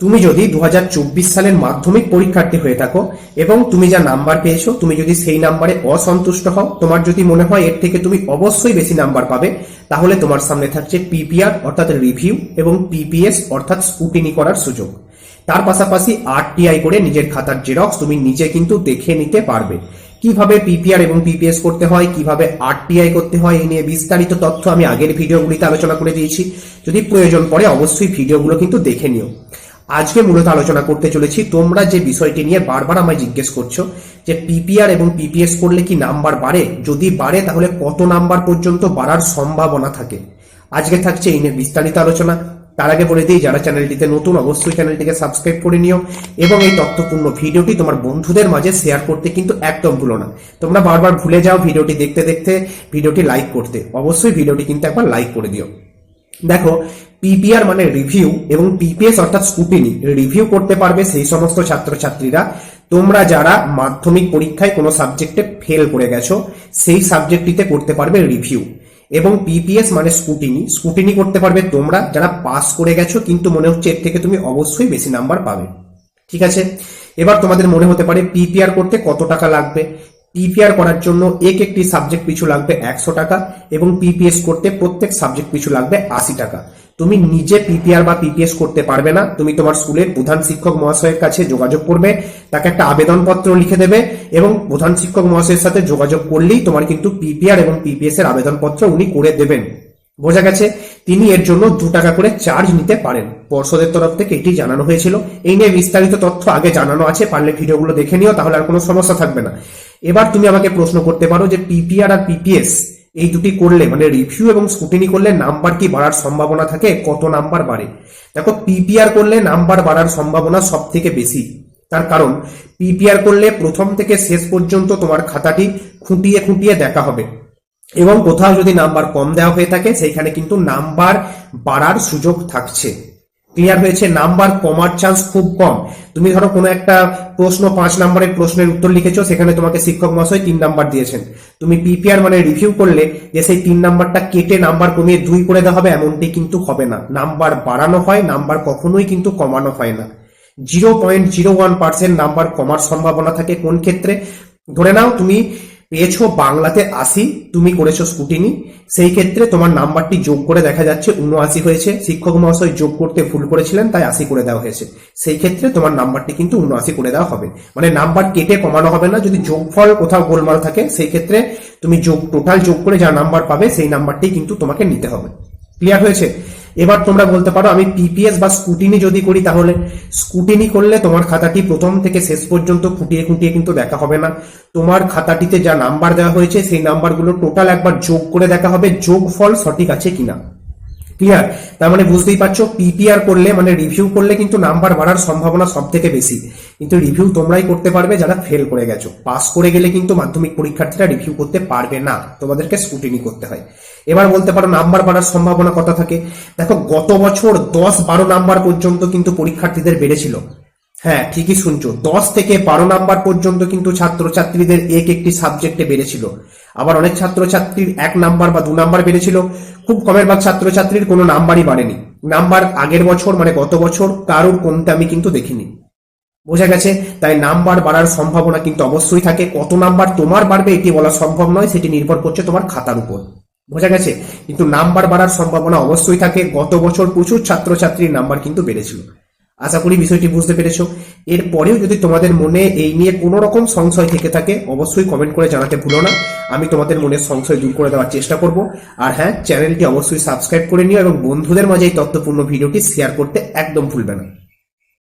তুমি যদি দু হাজার চব্বিশ সালের মাধ্যমিক পরীক্ষার্থী হয়ে থাকো এবং তুমি যা নাম্বার পেয়েছ, তুমি যদি সেই নাম্বারে অসন্তুষ্ট হও, তোমার যদি মনে হয় এর থেকে তুমি অবশ্যই বেশি নাম্বার পাবে, তাহলে তোমার সামনে থাকছে পিপিআর, অর্থাৎ রিভিউ, এবং পিপিএস, অর্থাৎ স্কুটিনি করার সুযোগ। তার পাশাপাশি আরটিআই করে নিজের খাতার জেরক্স তুমি নিজে কিন্তু দেখে নিতে পারবে। কীভাবে পিপিআর এবং পিপিএস করতে হয়, কীভাবে আরটিআই করতে হয় এই নিয়ে বিস্তারিত তথ্য আমি আগের ভিডিওগুলিতে আলোচনা করে দিয়েছি। যদি প্রয়োজন পড়ে, অবশ্যই ভিডিওগুলো কিন্তু দেখে নিও। আজকে মূলত আলোচনা করতে চলেছি। তোমরা যে বিষয়টি নিয়ে বারবার আমায় জিজ্ঞেস করছ, যে পিপিআর এবং পিপিএস করলে কি নাম্বার বাড়ে? যদি বাড়ে, তাহলে কত নাম্বার পর্যন্ত বাড়ার সম্ভাবনা থাকে? আজকে থাকছে এই নিয়ে বিস্তারিত আলোচনা। তার আগে বলে দিই, যারা চ্যানেলটিতে নতুন, অবশ্যই চ্যানেলটিকে সাবস্ক্রাইব করে নিও এবং এই তথ্যপূর্ণ ভিডিওটি তোমার বন্ধুদের মাঝে শেয়ার করতে কিন্তু একদম ভুলো না। তোমরা বারবার ভুলে যাও ভিডিওটি দেখতে দেখতে, ভিডিওটি লাইক করতে। অবশ্যই ভিডিওটি কিন্তু একবার লাইক করে দিও। দেখো পিপিআর মানে রিভিউ এবং পিপিএস অর্থাৎ স্কুটিনি রিভিউ করতে পারবে সেই সমস্ত ছাত্রছাত্রীরা। তোমরা যারা মাধ্যমিক পরীক্ষায় কোনো সাবজেক্টে ফেল করে গেছো, সেই সাবজেক্টটিতে করতে পারবে রিভিউ এবং পিপিএস মানে স্কুটিনি স্কুটিনি করতে পারবে তোমরা যারা পাস করে গেছো, কিন্তু মনে হচ্ছে এর থেকে তুমি অবশ্যই বেশি নাম্বার পাবে। ঠিক আছে? এবার তোমাদের মনে হতে পারে পিপিআর করতে কত টাকা লাগবে? পিপিআর করার জন্য এক একটি সাবজেক্ট পিছু লাগবে একশো টাকা এবং পিপিএস করতে প্রত্যেক সাবজেক্ট পিছু লাগবে আশি টাকা। তুমি নিজে পিপিআর বা পিপিএস করতে পারবে না। তুমি তোমার স্কুলের প্রধান শিক্ষক মহাশয়ের কাছে যোগাযোগ করবে, তাকে একটা আবেদনপত্র লিখে দেবে এবং প্রধান শিক্ষক মহাশয়ের সাথে যোগাযোগ করলেই তোমার কিন্তু পিপিআর এবং পিপিএস এর আবেদনপত্র উনি করে দেবেন। বোঝা গেছে তিনি এর জন্য দু টাকা করে চার্জ নিতে পারেন। পর্ষদের তরফ থেকে এটি জানানো হয়েছিল। এই নিয়ে বিস্তারিত তথ্য আগে জানানো আছে, পারলে ভিডিওগুলো দেখে নিও, তাহলে আর কোনো সমস্যা থাকবে না। এবার তুমি আমাকে প্রশ্ন করতে পারো যে পিপিআর আর পিপিএস এই দুটি করলে মানে রিভিউ এবং স্কুটিনি করলে নাম্বার কি বাড়ার সম্ভাবনা থাকে, কত নাম্বার বাড়ে? দেখো পিপিআর করলে নাম্বার বাড়ার সম্ভাবনা সব থেকে বেশি। তার কারণ পিপিআর করলে প্রথম থেকে শেষ পর্যন্ত তোমার খাতাটি খুঁটিয়ে খুঁটিয়ে দেখা হবে। এবং কোথাও যদি নাম্বার কম দেওয়া হয়ে থাকে, সেইখানে কিন্তু নাম্বার বাড়ার সুযোগ থাকছে। ক্লিয়ার হয়েছে? নাম্বার কমার চান্স খুব কম। তুমি ধরো কোনো একটা প্রশ্ন, পাঁচ নাম্বারের প্রশ্নের উত্তর লিখেছো, সেখানে তোমাকে শিক্ষক মহাশয় তিন নাম্বার দিয়েছেন। তুমি পিপিআর মানে রিভিউ করলে যে সেই তিন নাম্বারটা কেটে নাম্বার কমিয়ে দুই করে দেওয়া হবে, এমনটি কিন্তু হবে না। নাম্বার বাড়ানো হয়, নাম্বার কখনোই কিন্তু কমানো হয় না। Zero point zero one percent number কমার সম্ভাবনা থাকে কোন ক্ষেত্রে? ধরে নাও তুমি পেয়েছ বাংলাতে আশি, তুমি করেছ স্কুটিনি। সেই ক্ষেত্রে তোমার নাম্বারটি যোগ করে দেখা যাচ্ছে, উনআশি হয়েছে। শিক্ষক মহাশয় যোগ করতে ভুল করেছিলেন, তাই আশি করে দেওয়া হয়েছে। সেই ক্ষেত্রে তোমার নাম্বারটি কিন্তু উনআশি করে দেওয়া হবে। মানে নাম্বার কেটে কমানো হবে না, যদি যোগফল কোথাও গোলমাল থাকে, সেই ক্ষেত্রে তুমি যোগ টোটাল যোগ করে যা নাম্বার পাবে, সেই নাম্বারটি কিন্তু তোমাকে নিতে হবে। ক্লিয়ার হয়েছে? এবার তোমরা বলতে পারো, আমি পিপিএস বা স্কুটিনি যদি করি তাহলে, স্কুটিনি করলে তোমার খাতাটি প্রথম থেকে শেষ পর্যন্ত খুঁটিয়ে খুঁটিয়ে কিন্তু দেখা হবে না। তোমার খাতাটিতে যা নাম্বার দেওয়া হয়েছে, সেই নাম্বারগুলো টোটাল একবার যোগ করে দেখা হবে, যোগফল সঠিক আছে কিনা। ক্লিয়ার তার মানে বুঝতেই পারছ পিপিআর করলে মানে রিভিউ করলে কিন্তু নাম্বার বাড়ার সম্ভাবনা সব থেকে বেশি। কিন্তু রিভিউ তোমরাই করতে পারবে যারা ফেল করে গেছো। পাস করে গেলে কিন্তু মাধ্যমিক পরীক্ষার্থীরা রিভিউ করতে পারবে না। তোমাদেরকে স্কুটিনি করতে হয়। এবার বলতে পারো নাম্বার বাড়ার সম্ভাবনা কথা থাকে। দেখো, গত বছর দশ বারো নাম্বার পর্যন্ত কিন্তু পরীক্ষার্থীদের বেড়েছিল। হ্যাঁ ঠিকই শুনছো। দশ থেকে বারো নাম্বার পর্যন্ত কিন্তু ছাত্রছাত্রীদের এক একটি সাবজেক্টে বেড়েছিল। আবার অনেক ছাত্রছাত্রীর এক নাম্বার বা দু নাম্বার বেড়েছিল। খুব কমের ভাগ ছাত্রছাত্রীর কোনো নাম্বারই বাড়েনি। নাম্বার আগের বছর মানে গত বছর, কারোর কমতে আমি কিন্তু দেখিনি। বোঝা গেছে? তাই নাম্বার বাড়ার সম্ভাবনা কিন্তু অবশ্যই থাকে। কত নাম্বার তোমার বাড়বে এটি বলা সম্ভব নয়, সেটি নির্ভর করছে তোমার খাতার উপর। বোঝা গেছে? কিন্তু নাম্বার বাড়ার সম্ভাবনা অবশ্যই থাকে। গত বছর প্রচুর ছাত্রছাত্রীর নাম্বার কিন্তু বেড়েছিল। আশা করি বিষয়টি বুঝতে পেরেছ। এরপরেও যদি তোমাদের মনে এই নিয়ে কোনো রকম সংশয় থেকে থাকে, অবশ্যই কমেন্ট করে জানাতে ভুলো না। আমি তোমাদের মনের সংশয় দূর করে দেওয়ার চেষ্টা করব। আর হ্যাঁ চ্যানেলটি অবশ্যই সাবস্ক্রাইব করে নিও এবং বন্ধুদের মাঝে এই তথ্যপূর্ণ ভিডিওটি শেয়ার করতে একদম ভুলবে না।